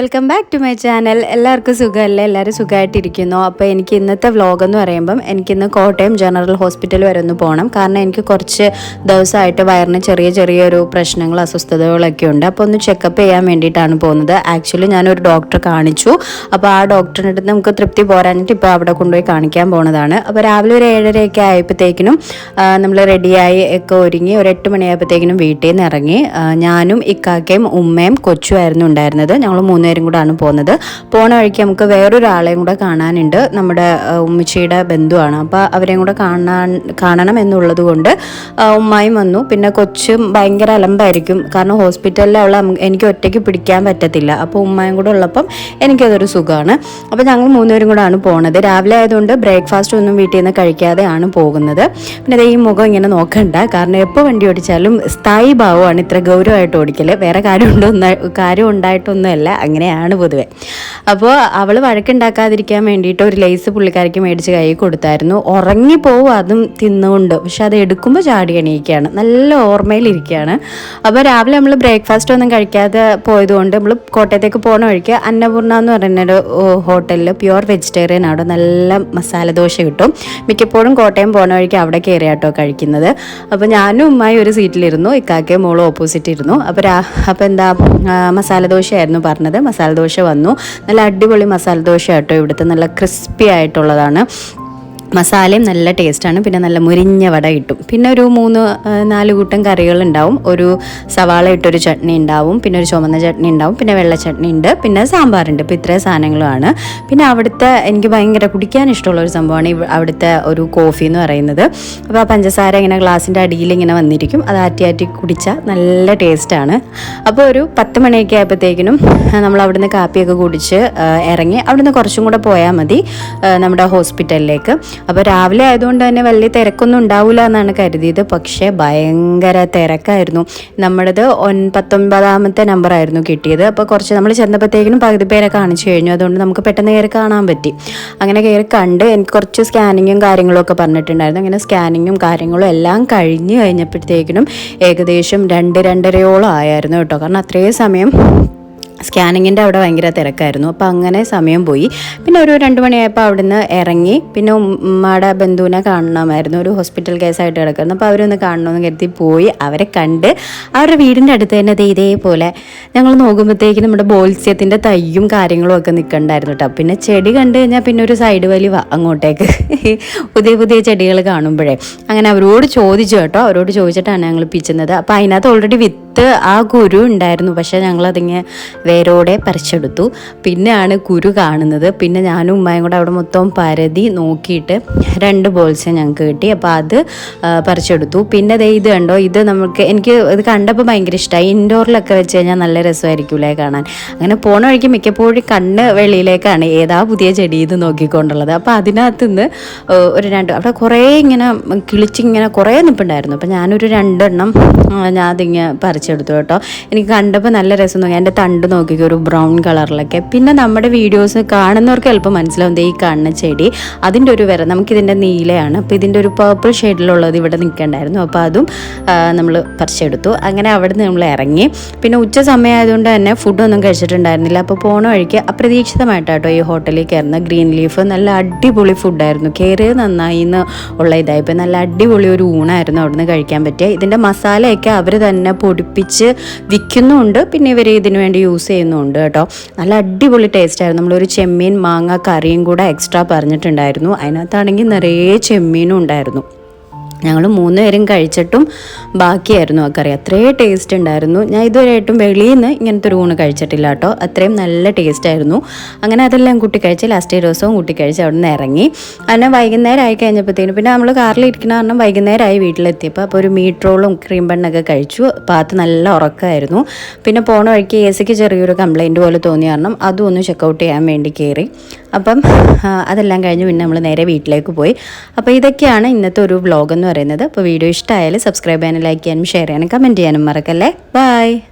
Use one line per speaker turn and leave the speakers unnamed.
Welcome back to my channel. എല്ലാവർക്കും സുഖമല്ലേ? എല്ലാവരും സുഖമായിട്ടിരിക്കുന്നു. അപ്പോൾ എനിക്ക് ഇന്നത്തെ വ്ലോഗ് എന്ന് പറയുമ്പം എനിക്കിന്ന് കോട്ടയം ജനറൽ ഹോസ്പിറ്റൽ വരെ ഒന്ന് പോകണം. കാരണം എനിക്ക് കുറച്ച് ദിവസമായിട്ട് വയറിന് ചെറിയ ചെറിയൊരു പ്രശ്നങ്ങൾ അസ്വസ്ഥതകളൊക്കെ ഉണ്ട്. അപ്പോൾ ഒന്ന് ചെക്കപ്പ് ചെയ്യാൻ വേണ്ടിയിട്ടാണ് പോകുന്നത്. ആക്ച്വലി ഞാനൊരു ഡോക്ടറെ കാണിച്ചു. അപ്പോൾ ആ ഡോക്ടറിന്റെ അടുത്ത് നമുക്ക് തൃപ്തി പോരാഞ്ഞിട്ട് ഇപ്പോൾ അവിടെ കൊണ്ടുപോയി കാണിക്കാൻ പോകുന്നതാണ്. അപ്പോൾ രാവിലെ ഒരു ഏഴരയൊക്കെ ആയപ്പോഴത്തേക്കിനും നമ്മൾ റെഡിയായി ഒക്കെ ഒരുങ്ങി ഒരു എട്ട് മണിയായപ്പോഴത്തേക്കിനും വീട്ടിൽ നിന്ന് ഇറങ്ങി. ഞാനും ഇക്കാക്കയും ഉമ്മയും കൊച്ചുമായിരുന്നു ഉണ്ടായിരുന്നത്. ഞങ്ങൾ മൂന്നുപേരും കൂടാണ് പോകുന്നത്. പോണ വഴിക്ക് നമുക്ക് വേറൊരാളെയും കൂടെ കാണാനുണ്ട്. നമ്മുടെ ഉമ്മച്ചിയുടെ ബന്ധുവാണ്. അപ്പോൾ അവരെയും കൂടെ കാണാൻ കാണണം എന്നുള്ളത് കൊണ്ട് ഉമ്മായും വന്നു. പിന്നെ കൊച്ചും ഭയങ്കര അലമ്പായിരിക്കും. കാരണം ഹോസ്പിറ്റലിൽ അവളെ എനിക്ക് ഒറ്റയ്ക്ക് പിടിക്കാൻ പറ്റത്തില്ല. അപ്പോൾ ഉമ്മയും കൂടെ ഉള്ളപ്പം എനിക്കതൊരു സുഖമാണ്. അപ്പോൾ ഞങ്ങൾ മൂന്നുപേരും കൂടാണ് പോണത്. രാവിലെ ആയതുകൊണ്ട് ബ്രേക്ക്ഫാസ്റ്റ് ഒന്നും വീട്ടിൽ നിന്ന് കഴിക്കാതെയാണ് പോകുന്നത്. പിന്നെ ഈ മുഖം ഇങ്ങനെ നോക്കണ്ട. കാരണം എപ്പോൾ വണ്ടി ഓടിച്ചാലും സ്ഥായി ഭാവമാണ് ഇത്ര ഗൗരവമായിട്ട് ഓടിക്കൽ വേറെ കാര്യമുണ്ടോ? കാര്യം ഉണ്ടായിട്ടൊന്നുമല്ല അങ്ങനെയാണ് പൊതുവെ. അപ്പോൾ അവൾ വഴക്കുണ്ടാക്കാതിരിക്കാൻ വേണ്ടിയിട്ട് ഒരു ലേസ് പുള്ളിക്കാരിക്ക് മേടിച്ച് കൈ കൊടുത്തായിരുന്നു. ഉറങ്ങിപ്പോവും അതും തിന്നുകൊണ്ട്. പക്ഷെ അത് എടുക്കുമ്പോൾ ചാടി എണീക്കുകയാണ് നല്ല ഓർമ്മയിലിരിക്കുകയാണ് അപ്പോൾ രാവിലെ നമ്മൾ ബ്രേക്ക്ഫാസ്റ്റ് ഒന്നും കഴിക്കാതെ പോയതുകൊണ്ട് നമ്മൾ കോട്ടയത്തേക്ക് പോകണ വഴിക്ക് അന്നപൂർണ എന്ന് പറയുന്നൊരു ഹോട്ടലിൽ പ്യുവർ വെജിറ്റേറിയൻ അവിടെ നല്ല മസാല ദോശ കിട്ടും. മിക്കപ്പോഴും കോട്ടയം പോണ വഴിക്ക് അവിടെ കയറി ആട്ടോ കഴിക്കുന്നത്. അപ്പോൾ ഞാനും ഉമ്മായി ഒരു സീറ്റിലിരുന്നു. ഇക്കാക്കയും മോളും ഓപ്പോസിറ്റ് ഇരുന്നു. അപ്പോൾ അപ്പോൾ എന്താ മസാല ദോശയായിരുന്നു പറഞ്ഞത്. മസാല ദോശ വന്നു. നല്ല അടിപൊളി മസാല ദോശ കേട്ടോ ഇവിടുത്തെ. നല്ല ക്രിസ്പി ആയിട്ടുള്ളതാണ്. മസാലയും നല്ല ടേസ്റ്റാണ്. പിന്നെ നല്ല മുരിഞ്ഞ വട കിട്ടും. പിന്നെ ഒരു മൂന്ന് നാല് കൂട്ടം കറികളുണ്ടാവും. ഒരു സവാള ഇട്ടൊരു ചട്നി ഉണ്ടാവും. പിന്നെ ഒരു ചുമന്ന ചട്നി ഉണ്ടാവും. പിന്നെ വെള്ള ചട്നി ഉണ്ട്. പിന്നെ സാമ്പാറുണ്ട്. ഇപ്പോൾ ഇത്രയും സാധനങ്ങളുമാണ്. പിന്നെ അവിടുത്തെ എനിക്ക് ഭയങ്കര കുടിക്കാൻ ഇഷ്ടമുള്ള ഒരു സംഭവമാണ് അവിടുത്തെ ഒരു കോഫി എന്ന് പറയുന്നത്. അപ്പോൾ ആ പഞ്ചസാര ഇങ്ങനെ ഗ്ലാസിന്റെ അടിയിൽ ഇങ്ങനെ വന്നിരിക്കും. അത് ആറ്റി ആറ്റി കുടിച്ചാൽ നല്ല ടേസ്റ്റാണ്. അപ്പോൾ ഒരു പത്ത് മണിയൊക്കെ ആയപ്പോഴത്തേക്കിനും നമ്മൾ അവിടുന്ന് കാപ്പിയൊക്കെ കുടിച്ച് ഇറങ്ങി അവിടുന്ന് കുറച്ചും കൂടെ പോയാൽ മതി നമ്മുടെ ഹോസ്പിറ്റലിലേക്ക്. അപ്പോൾ രാവിലെ ആയതുകൊണ്ട് തന്നെ വലിയ തിരക്കൊന്നും ഉണ്ടാവില്ല എന്നാണ് കരുതിയത്. പക്ഷേ ഭയങ്കര തിരക്കായിരുന്നു. നമ്മുടേത് ഒൻ പത്തൊൻപതാമത്തെ നമ്പർ ആയിരുന്നു കിട്ടിയത്. അപ്പോൾ കുറച്ച് നമ്മൾ ചെന്നപ്പോഴത്തേക്കിനും പകുതി പേരെ കാണിച്ചു കഴിഞ്ഞു. അതുകൊണ്ട് നമുക്ക് പെട്ടെന്ന് കയറി കാണാൻ പറ്റി. അങ്ങനെ കയറി കണ്ട് എനിക്ക് കുറച്ച് സ്കാനിങ്ങും കാര്യങ്ങളും ഒക്കെ പറഞ്ഞിട്ടുണ്ടായിരുന്നു. അങ്ങനെ സ്കാനിങ്ങും കാര്യങ്ങളും എല്ലാം കഴിഞ്ഞ് കഴിഞ്ഞപ്പോഴത്തേക്കിനും ഏകദേശം രണ്ട് രണ്ടരയോളം ആയിരുന്നു കേട്ടോ. കാരണം അത്രയും സമയം സ്കാനിങ്ങിന്റെ അവിടെ ഭയങ്കര തിരക്കായിരുന്നു. അപ്പോൾ അങ്ങനെ സമയം പോയി. പിന്നെ ഒരു രണ്ട് മണിയായപ്പോൾ അവിടുന്ന് ഇറങ്ങി. പിന്നെ ഉമ്മയുടെ ബന്ധുവിനെ കാണണമായിരുന്നു. ഒരു ഹോസ്പിറ്റൽ കേസായിട്ട് കിടക്കുന്നു. അപ്പോൾ അവരൊന്ന് കാണണമെന്ന് കരുതി പോയി. അവരെ കണ്ട് അവരുടെ വീടിന്റെ അടുത്ത് തന്നെ അത് ഇതേപോലെ ഞങ്ങൾ നോക്കുമ്പോഴത്തേക്ക് നമ്മുടെ ബോത്സ്യത്തിന്റെ തയ്യും കാര്യങ്ങളും ഒക്കെ നിൽക്കണ്ടായിരുന്നു കേട്ടോ. പിന്നെ ചെടി കണ്ടു കഴിഞ്ഞാൽ പിന്നെ ഒരു സൈഡ് വലി അങ്ങോട്ടേക്ക്. പുതിയ പുതിയ ചെടികൾ കാണുമ്പോഴേ. അങ്ങനെ അവരോട് ചോദിച്ചു കേട്ടോ. അവരോട് ചോദിച്ചിട്ടാണ് ഞങ്ങൾ പിച്ചുന്നത്. അപ്പോൾ അതിനകത്ത് ഓൾറെഡി വിത്ത് ആ കുരു ഉണ്ടായിരുന്നു. പക്ഷേ ഞങ്ങളതിങ്ങനെ വേരോടെ പറിച്ചെടുത്തു. പിന്നെയാണ് കുരു കാണുന്നത്. പിന്നെ ഞാനും ഉമ്മയും കൂടെ അവിടെ മൊത്തം പരതി നോക്കിയിട്ട് രണ്ട് ബോൾസ് ഞങ്ങൾക്ക് കിട്ടി. അപ്പോൾ അത് പറിച്ചെടുത്തു. പിന്നെ ദേ ഇത് കണ്ടോ? ഇത് നമുക്ക് എനിക്ക് ഇത് കണ്ടപ്പോൾ ഭയങ്കര ഇഷ്ടമായി ഇൻഡോറിലൊക്കെ വെച്ച് കഴിഞ്ഞാൽ നല്ല രസമായിരിക്കൂലേ കാണാൻ. അങ്ങനെ പോണ വഴിക്ക് മിക്കപ്പോഴും കണ്ണ് വെളിയിലേക്കാണ് ഏതാ പുതിയ ചെടി ഇത് നോക്കിക്കൊണ്ടുള്ളത്. അപ്പോൾ അതിനകത്ത് നിന്ന് ഒരു രണ്ട് അവിടെ കുറേ ഇങ്ങനെ കിളിച്ചിങ്ങനെ കുറേ നിൽപ്പുണ്ടായിരുന്നു അപ്പോൾ ഞാനൊരു രണ്ടെണ്ണം ഞാൻ അതിങ്ങനെ പറിച്ചെടുത്തു കേട്ടോ. എനിക്ക് കണ്ടപ്പോൾ നല്ല രസം തോന്നി. എന്റെ തണ്ട് നോക്കിക്കോ ഒരു ബ്രൗൺ കളറിലൊക്കെ. പിന്നെ നമ്മുടെ വീഡിയോസ് കാണുന്നവർക്ക് എളുപ്പം മനസ്സിലാവും ഈ കാണുന്ന ചെടി അതിന്റെ ഒരു വിര നമുക്കിതിന്റെ നീലയാണ്. അപ്പോൾ ഇതിന്റെ ഒരു പേർപ്പിൾ ഷെയ്ഡിലുള്ളത് ഇവിടെ നിൽക്കണ്ടായിരുന്നു. അപ്പോൾ അതും നമ്മൾ പറിച്ചെടുത്തു. അങ്ങനെ അവിടെ നിന്ന് നമ്മൾ ഇറങ്ങി. പിന്നെ ഉച്ച സമയമായതുകൊണ്ട് തന്നെ ഫുഡൊന്നും കഴിച്ചിട്ടുണ്ടായിരുന്നില്ല. അപ്പോൾ പോണ വഴിക്ക് അപ്രതീക്ഷിതമായിട്ടാട്ടോ ഈ ഹോട്ടലിൽ കയറുന്ന ഗ്രീൻ ലീഫ് നല്ല അടിപൊളി ഫുഡായിരുന്നു കയറിയത് നന്നായി എന്ന് ഉള്ള ഇതായിപ്പോൾ നല്ല അടിപൊളി ഒരു ഊണായിരുന്നു അവിടുന്ന് കഴിക്കാൻ പറ്റിയ. ഇതിന്റെ മസാലയൊക്കെ അവർ തന്നെ പൊടിപ്പിച്ച് വിൽക്കുന്നുമുണ്ട് പിന്നെ ഇവർ ഇതിനു വേണ്ടി യൂസ് ചെയ്യുന്നുമുണ്ട് കേട്ടോ. നല്ല അടിപൊളി ടേസ്റ്റ് ആയിരുന്നു. നമ്മളൊരു ചെമ്മീൻ മാങ്ങ കറിയും കൂടെ എക്സ്ട്രാ പറഞ്ഞിട്ടുണ്ടായിരുന്നു. അതിനകത്താണെങ്കിൽ നിറയെ ചെമ്മീനും ഉണ്ടായിരുന്നു. ഞങ്ങൾ മൂന്ന് പേരും കഴിച്ചിട്ടും ബാക്കിയായിരുന്നു ആ കറി അത്രയും ടേസ്റ്റ് ഉണ്ടായിരുന്നു. ഞാൻ ഇതുവരെയായിട്ടും വെളിയിൽ നിന്ന് ഇങ്ങനത്തെ ഒരു ഊണ് കഴിച്ചിട്ടില്ല കേട്ടോ. അത്രയും നല്ല ടേസ്റ്റ് ആയിരുന്നു. അങ്ങനെ അതെല്ലാം കൂട്ടി കഴിച്ച് ലാസ്റ്റ് ദിവസവും കൂട്ടി കഴിച്ച് അവിടെ നിന്ന് ഇറങ്ങി. അങ്ങനെ വൈകുന്നേരം ആയി കഴിഞ്ഞപ്പോഴത്തേനും പിന്നെ നമ്മൾ കാറിൽ ഇരിക്കുന്ന കാരണം വൈകുന്നേരമായി വീട്ടിലെത്തിയപ്പോൾ അപ്പോൾ ഒരു മീറ്റ് റോളും ക്രീം ബണ്ണൊക്കെ കഴിച്ചു. പാത്ത് നല്ല ഉറക്കമായിരുന്നു പിന്നെ പോണ വഴിക്ക് എ സിക്ക് ചെറിയൊരു കംപ്ലൈന്റ് പോലെ തോന്നിയ കാരണം അതും ഒന്ന് ചെക്കൗട്ട് ചെയ്യാൻ വേണ്ടി കയറി അപ്പം അതെല്ലാം കഴിഞ്ഞ് പിന്നെ നമ്മൾ നേരെ വീട്ടിലേക്ക് പോയി. അപ്പോൾ ഇതൊക്കെയാണ് ഇന്നത്തെ ഒരു വ്ളോഗ് എന്ന് പറയുന്നത്. അപ്പോൾ വീഡിയോ ഇഷ്ടമായാലും സബ്സ്ക്രൈബ് ചെയ്യാനും ലൈക്ക് ചെയ്യാനും ഷെയർ ചെയ്യാനും കമന്റ് ചെയ്യാനും മറക്കല്ലേ? ബൈ